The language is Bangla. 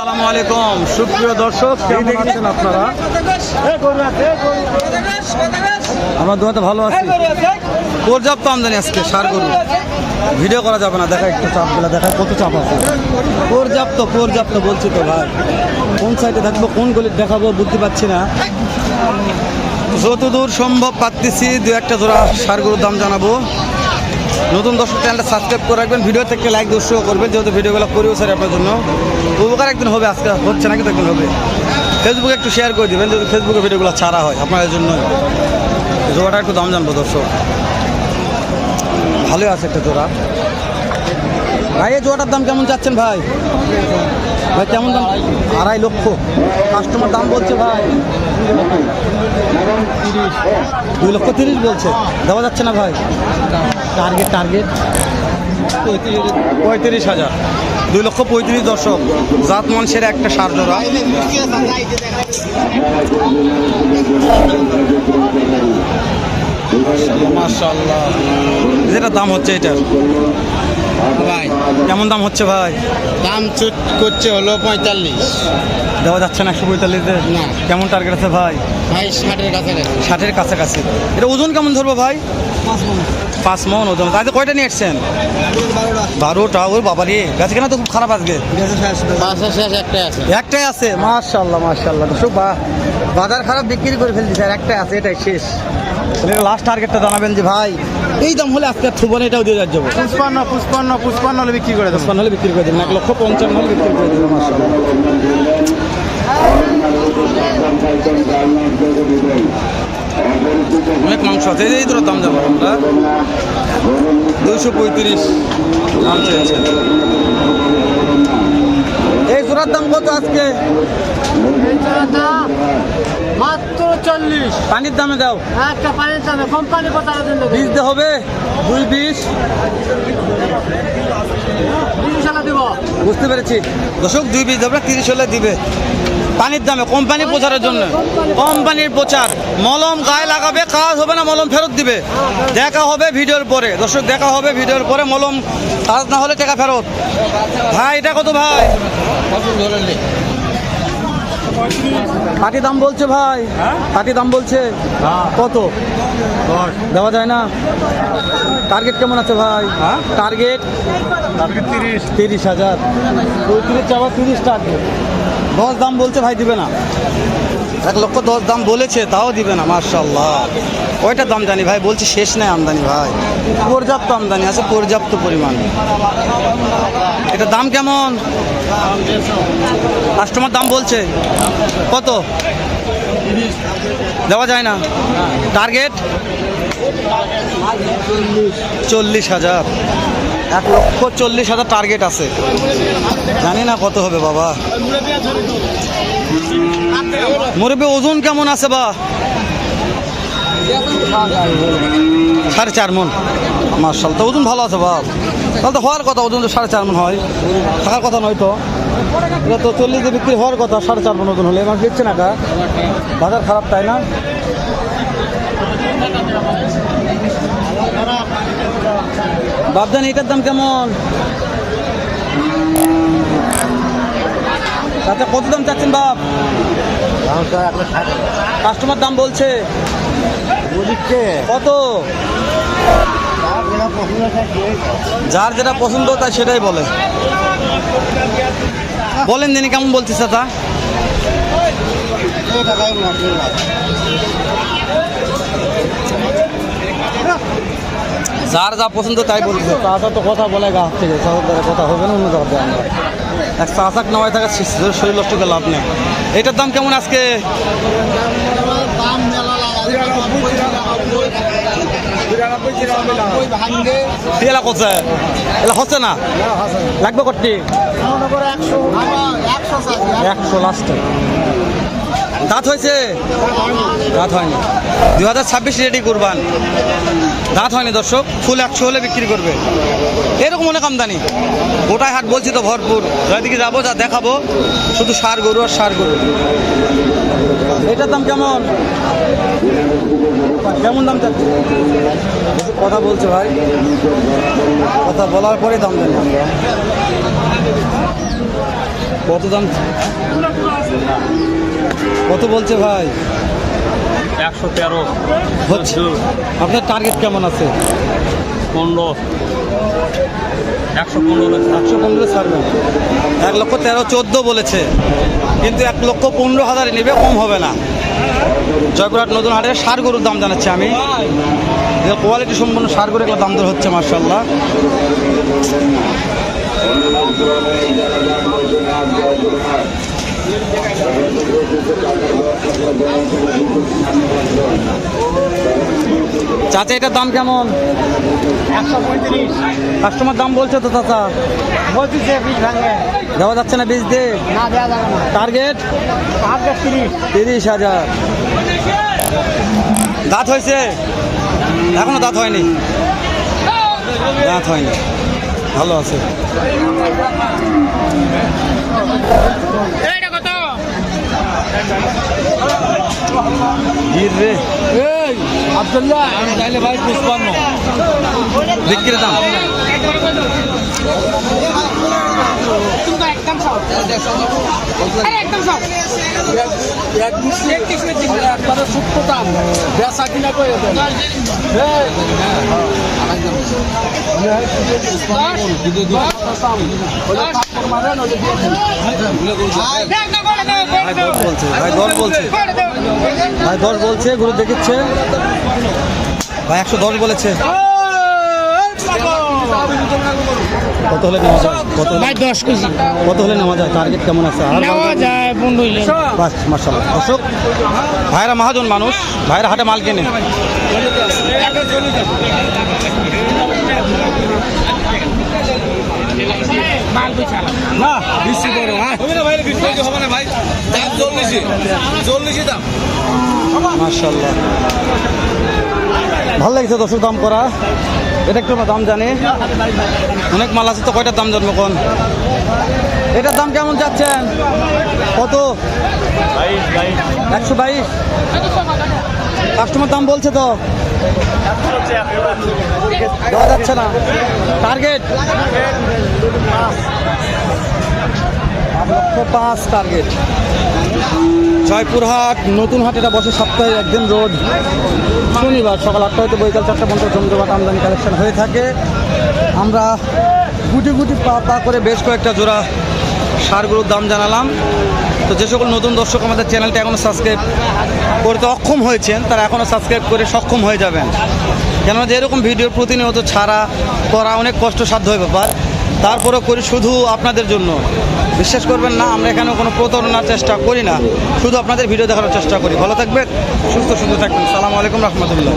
আসসালামু আলাইকুম। সুপ্রিয় দর্শক কেমন আছেন আপনারা? আমরা দুটো ভালো আছি। পর্যাপ্ত আমদানি আজকে সার গরু। ভিডিও করা যাবে না দেখা একটু চাপগুলো দেখা কত চাপ আছে। পর্যাপ্ত পর্যাপ্ত বলছি তো ভাই। কোন সাইডে থাকব কোন গলির দেখাবো বুঝতে পারছি না। যতদূর সম্ভব পাচ্ছি দু একটা জোড়া সার গরুর দাম জানাব। নতুন দর্শক চ্যানেলটা সাবস্ক্রাইব করে রাখবেন ভিডিও থেকে লাইক দর্শক করবেন, যেহেতু ভিডিওগুলো করিও স্যার আপনার জন্য। উপকার একদিন হবে, আজকে হচ্ছে না, কিন্তু একদিন হবে। ফেসবুকে একটু শেয়ার করে দেবেন যদি ফেসবুকে ভিডিওগুলো ছাড়া হয়, আপনাদের জন্য। জোড়াটা একটু দাম জানব দর্শক। ভালোই আছে একটা জোড়া। ভাই, এই জোড়াটার দাম কেমন চাচ্ছেন ভাই? ভাই, কেমন দাম? আড়াই লক্ষ। কাস্টমার দাম বলছে ভাই। দুই লক্ষ তিরিশ বলছে। দেওয়া যাচ্ছে না ভাই। টার্গেট টার্গেট পঁয়ত্রিশ হাজার। দুই লক্ষ পঁয়ত্রিশ দর্শক। জাত মানুষের একটা সার জোড়া। যেটা দাম হচ্ছে এটার। ভাই কেমন দাম হচ্ছে ভাই? দাম চুট করছে হলো পঁয়তাল্লিশ। দেওয়া যাচ্ছে না একশো পঁয়তাল্লিশে? না। কেমন টার্গেট আছে ভাই? ভাই ষাটের কাছাকাছি। ষাটের কাছাকাছি। এটা ওজন কেমন ধরবো ভাই? পাঁচ মন। ওজন। তাহলে কয়টা নিয়ে এসছেন বারোটা। ওর বাবা রে গাছ কেনা তো খুব খারাপ আজকে। একটাই আছে। একটাই আছে? মাশাল্লাহ মাশাল্লাহ দর্শক বা বাজার খারাপ বিক্রি করে ফেলছি স্যার একটাই আছে এটাই শেষ। লাস্ট টার্গেটটা জানাবেন যে ভাই এই দাম হলে আজকে থুবন এটাও দিয়ে যাচ্ছ পুষ্পান্ন পুষ্পান্ন পুষ্পান্ন হলে বিক্রি করে দেবো। পঞ্চান্ন হলে বিক্রি করে দেবেন এক লক্ষ পঞ্চান্ন হলে বিক্রি করে দেবেন অনেক মাংস আছে এই তোর দাম যাব আমরা। দুইশো পঁয়ত্রিশ দাম চেয়েছে। এই জোড়ার দাম কত আজকে? মাত্র চল্লিশ। পানির দামে দাও। একটা পানির দামে। কোম্পানি বীজ হবে। দুই বিশ। বুঝতে পেরেছি। দর্শক দুই দেবে তিরিশ হলে দিবে। পানির দামে কোম্পানি প্রচারের জন্য। কোম্পানির প্রচার। মলম গায়ে লাগাবে কাজ হবে না মলম ফেরত দিবে। দেখা হবে ভিডিওর পরে। দর্শক দেখা হবে ভিডিওর পরে। মলম কাজ না হলে টাকা ফেরত। ভাই এটা কত ভাই? পাটি দাম বলছে ভাই। পাটি দাম বলছে। কত? দেওয়া যায় না। টার্গেট কেমন আছে ভাই? টার্গেট তিরিশ। তিরিশ হাজার। পঁয়ত্রিশ চাওয়া তিরিশ টার্গেট। দশ দাম বলছে ভাই দিবে না। এক লক্ষ দশ দাম বলেছে, তাও দিবে না মার্শাল্লাহ ওইটা দাম জানি ভাই? বলছি শেষ নাই আমদানি ভাই। পর্যাপ্ত আমদানি আছে, পর্যাপ্ত পরিমাণ। এটা দাম কেমন? কাস্টমার দাম বলছে। কত? দেওয়া যায় না। টার্গেট চল্লিশ হাজার। এক লক্ষ চল্লিশ হাজার টার্গেট আছে। জানি না কত হবে বাবা। মুরব্বী, ওজন কেমন আছে বা? সাড়ে চার মন। মার্শাল তো ওজন ভালো আছে বাপ তাহলে তো হওয়ার কথা, ওজন তো সাড়ে চার মন হয়। থাকার কথা নয় তো। এটা তো চল্লিশে বিক্রি হওয়ার কথা, সাড়ে চার মন ওজন হলে। এবার দিচ্ছে না কা বাজার খারাপ, তাই না? বাপজান, এটার দাম কেমন? আচ্ছা কত দাম চাচ্ছেন বাপ? কাস্টমার দাম বলছে। কত? যার যেটা পছন্দ তাই সেটাই বলে। বলেন দিনি কেমন বলছিস চাচা? যার যা পছন্দ তাই বলছে। চাচা তো কথা বলে গা থেকে কথা হবে না অন্য জায়গাতে আমরা এক চাচাক নামায় থাকা শরীর নষ্ট করে লাভ নেই। এটার দাম কেমন আজকে? এলা করছে। এলা হচ্ছে না? লাগবে কটি একশো লাস্টে দাঁত হয়েছে? দাঁত হয়নি। দু হাজার ছাব্বিশ রেডি করবান। দাঁত হয়নি দর্শক, ফুল একশো হলে বিক্রি করবে। এরকম অনেক আমদানি। গোটায় হাট বলছি তো ভরপুর। যেদিকে যাব, যা দেখাবো। শুধু সার গরু আর সার গরু। এটার দাম কেমন? কেমন দাম চাচ্ছে কথা বলছে ভাই। কথা বলার পরে দাম দেন। কত দাম? কত বলছে ভাই? একশো তেরো। হচ্ছে। আপনার টার্গেট কেমন আছে? পনেরো। একশো পনেরো একশো পনেরো ছাড়বেন এক লক্ষ তেরো চোদ্দ বলেছে। কিন্তু এক লক্ষ পনেরো হাজারে নেবে কম হবে না। জয়পুরহাট নতুন হাটের সার গরুর দাম জানাচ্ছি আমি। কোয়ালিটি সম্পন্ন সার গরু এগুলো দাম দর হচ্ছে মার্শাল্লাহ চাচা এটার দাম কেমন? একশো পঁয়ত্রিশ। কাস্টমার দাম বলছে তো চাচা। দেওয়া যাচ্ছে না বীজ দিয়ে? না দেওয়া যাবে না। টার্গেট হাজার তিরিশ। তিরিশ হাজার। দাঁত হয়েছে? এখনও দাঁত হয়নি? দাঁত হয়নি। ভালো আছে। রে আবদুল্লাহ আমি চাইলে ভাই পুষ্পান্ন বিক্রির দাম একবারে সূক্ষ্ম দাম বেচা কিনা করে দেন ভাই দশ ভাই, দশ বলছে ভাই বলছে গুরু দেখিচ্ছে ভাই একশো দশ বলেছে। কত হলে কত ভাই হলে নেওয়া যায় টার্গেট কেমন আছে অশোক ভাইরা মহাজন মানুষ ভাইরা হাটে মাল কেনে না হ্যাঁ। মার্শাল্লাহ ভালো লাগছে দশের দাম করা। এটা একটু দাম জানি। অনেক মাল আছে তো কয়টার দাম জানব কোন? এটার দাম কেমন যাচ্ছেন? কত? একশো বাইশ। কাস্টমার দাম বলছে তো। দেওয়া যাচ্ছে না। টার্গেট লক্ষ পাঁচ টার্গেট জয়পুরহাট নতুন হাট এটা বসে সপ্তাহে একদিন রোড শনিবার সকাল আটটা হতে বৈকাল চারটা পর্যন্ত জমজমাট আমদানি কালেকশন হয়ে থাকে। আমরা গুটি গুটি পা পা করে বেশ কয়েকটা জোড়া সারগুলোর দাম জানালাম। তো যে সকল নতুন দর্শক আমাদের চ্যানেলটা এখনও সাবস্ক্রাইব করতে অক্ষম হয়েছেন, তারা এখনও সাবস্ক্রাইব করে সক্ষম হয়ে যাবেন। কেননা যে এরকম ভিডিও প্রতিনিয়ত ছাড়া করা অনেক কষ্টসাধ্য ব্যাপার। তারপরেও করি শুধু আপনাদের জন্য। বিশ্বাস করবেন না, আমরা এখানে কোনো প্রতারণার চেষ্টা করি না। শুধু আপনাদের ভিডিও দেখানোর চেষ্টা করি। ভালো থাকবেন, সুস্থ সুস্থ থাকবেন। সালামু আলাইকুম রহমতুল্লাহ।